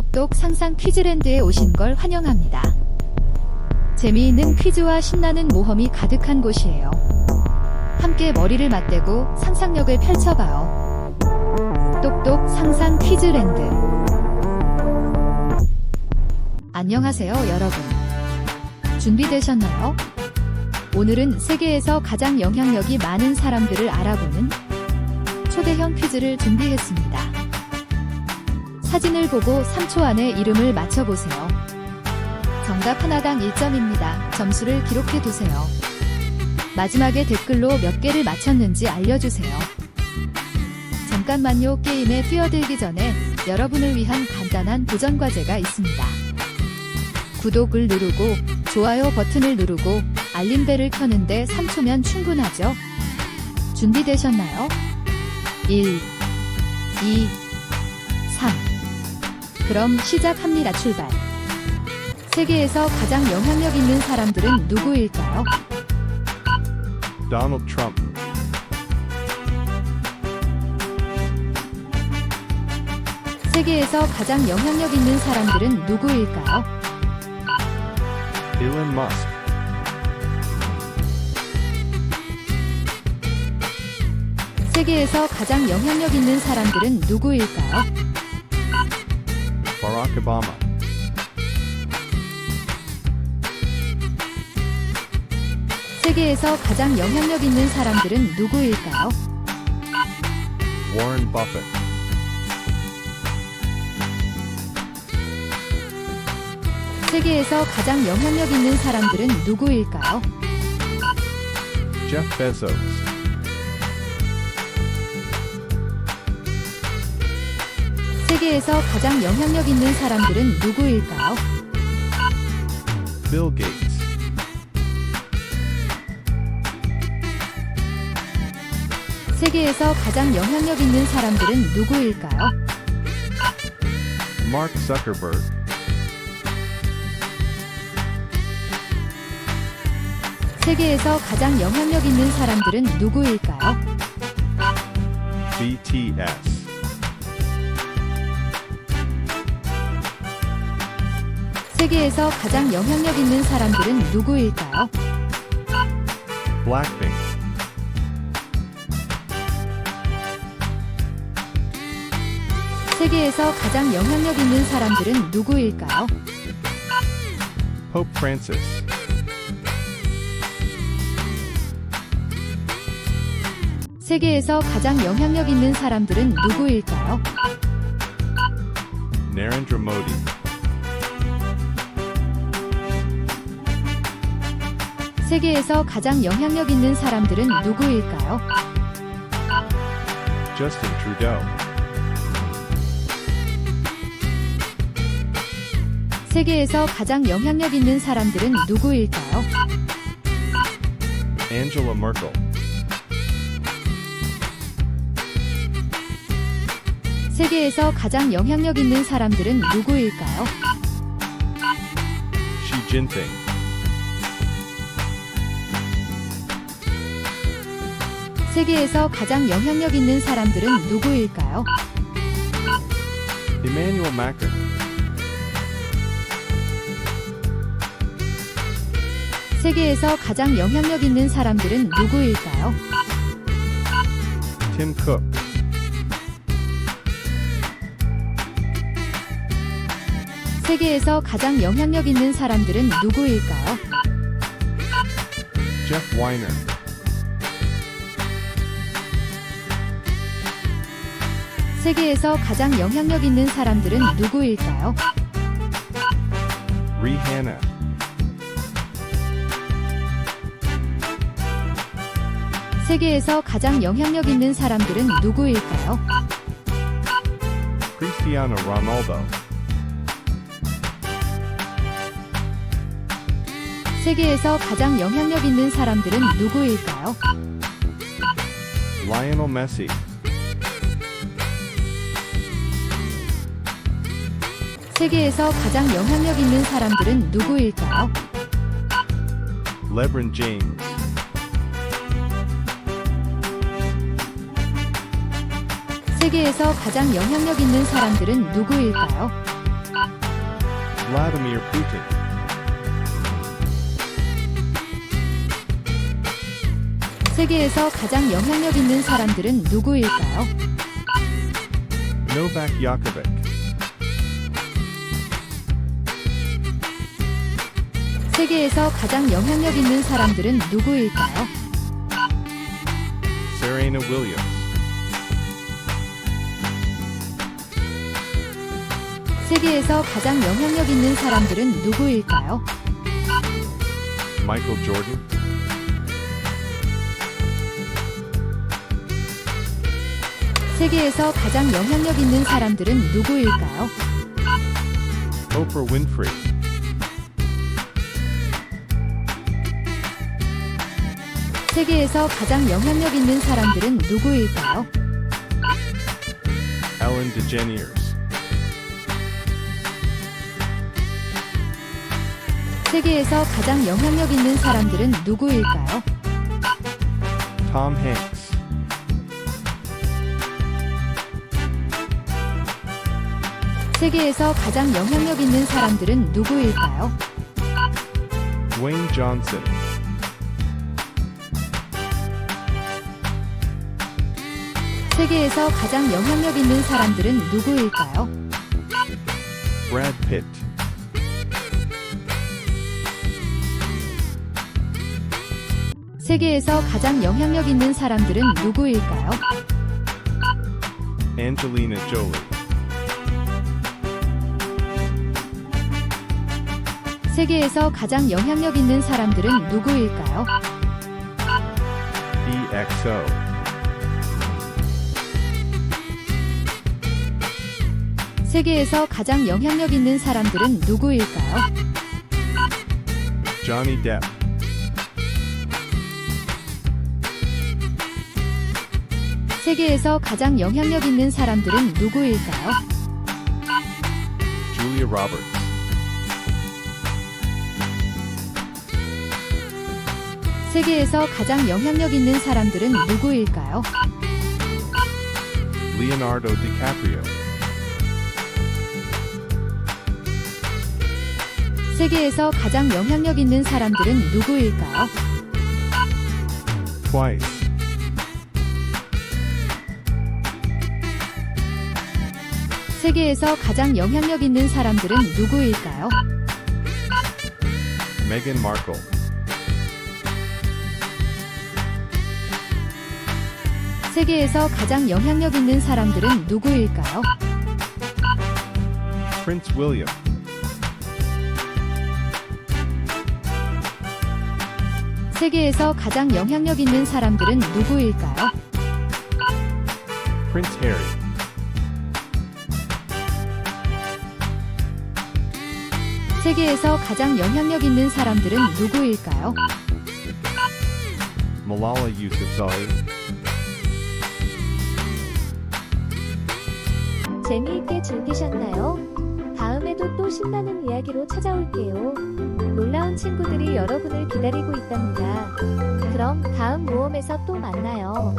똑똑 상상 퀴즈랜드에 오신 걸 환영합니다. 재미있는 퀴즈와 신나는 모험이 가득한 곳이에요. 함께 머리를 맞대고 상상력을 펼쳐봐요. 똑똑 상상 퀴즈랜드. 안녕하세요, 여러분. 준비되셨나요? 오늘은 세계에서 가장 영향력이 많은 사람들을 알아보는 초대형 퀴즈를 준비했습니다. 사진을 보고 3초 안에 이름을 맞춰보세요. 정답 하나당 1점입니다. 점수를 기록해 두세요. 마지막에 댓글로 몇 개를 맞췄는지 알려주세요. 잠깐만요. 게임에 뛰어들기 전에 여러분을 위한 간단한 도전 과제가 있습니다. 구독을 누르고 좋아요 버튼을 누르고 알림벨을 켜는데 3초면 충분하죠? 준비되셨나요? 1, 2, 3. 그럼 시작합니다. 출발. 세계에서 가장 영향력 있는 사람들은 누구일까요? Donald Trump, 세계에서 가장 영향력 있는 사람들은 누구일까요? Elon Musk, 세계에서 가장 영향력 있는 사람들은 누구일까요? Barack Obama, 세계에서 가장 영향력 있는 사람들은 누구일까요? Warren Buffett, 세계에서 가장 영향력 있는 사람들은 누구일까요? Jeff Bezos, 세계에서 가장 영향력 있는 사람들은 누구일까요? Bill Gates, 세계에서 가장 영향력 있는 사람들은 누구일까요? Mark Zuckerberg, 세계에서 가장 영향력 있는 사람들은 누구일까요? BTS, 세계에서 가장 영향력 있는 사람들은 누구일까요? Blackpink, 세계에서 가장 영향력 있는 사람들은 누구일까요? Pope Francis, 세계에서 가장 영향력 있는 사람들은 누구일까요? Narendra Modi, 세계에서 가장 영향력 있는 사람들은 누구일까요? Justin Trudeau, 세계에서 가장 영향력 있는 사람들은 누구일까요? Angela Merkel, 세계에서 가장 영향력 있는 사람들은 누구일까요? Xi Jinping, 세계에서 가장 영향력 있는 사람들은 누구일까요? Emmanuel Macron, 세계에서 가장 영향력 있는 사람들은 누구일까요? Tim Cook, 세계에서 가장 영향력 있는 사람들은 누구일까요? Jeff Weiner, 세계에서 가장 영향력 있는 사람들은 누구일까요? Rihanna, 세계에서 가장 영향력 있는 사람들은 누구일까요? Cristiano Ronaldo, 세계에서 가장 영향력 있는 사람들은 누구일까요? Lionel Messi, 세계에서 가장 영향력 있는 사람들은 누구일까요? LeBron James, 세계에서 가장 영향력 있는 사람들은 누구일까요? Vladimir Putin. 세계에서 가장 영향력 있는 사람들은 누구일까요? Novak Yakovic. 세계에서 가장 영향력 있는 사람들은 누구일까요? Serena Williams. 세계에서 가장 영향력 있는 사람들은 누구일까요? Michael Jordan. 세계에서 가장 영향력 있는 사람들은 누구일까요? Oprah Winfrey. 세계에서 가장 영향력 있는 사람들은 누구일까요? Ellen DeGeneres. 세계에서 가장 영향력 있는 사람들은 누구일까요? Tom Hanks. 세계에서 가장 영향력 있는 사람들은 누구일까요? Dwayne Johnson. 세계에서 가장 영향력 있는 사람들은 누구일까요? Brad Pitt. 세계에서 가장 영향력 있는 사람들은 누구일까요? Angelina Jolie. 세계에서 가장 영향력 있는 사람들은 누구일까요? EXO. 세계에서 가장 영향력 있는 사람들은 누구일까요? Johnny Depp. 세계에서 가장 영향력 있는 사람들은 누구일까요? Julia Roberts. 세계에서 가장 영향력 있는 사람들은 누구일까요? Leonardo DiCaprio. 세계에서 가장 영향력 있는 사람들은 누구일까요? Twice. 세계에서 가장 영향력 있는 사람들은 누구일까요? Meghan Markle. 세계에서 가장 영향력 있는 사람들은 누구일까요? Prince William. 세계에서 가장 영향력 있는 사람들은 누구일까요? Prince Harry. 세계에서 가장 영향력 있는 사람들은 누구일까요? Malala Yousafzai. 재미있게 즐기셨나요? 다음에도 또 신나는 이야기로 찾아올게요. 놀라운 친구들이 여러분을 기다리고 있답니다. 그럼 다음 모험에서 또 만나요.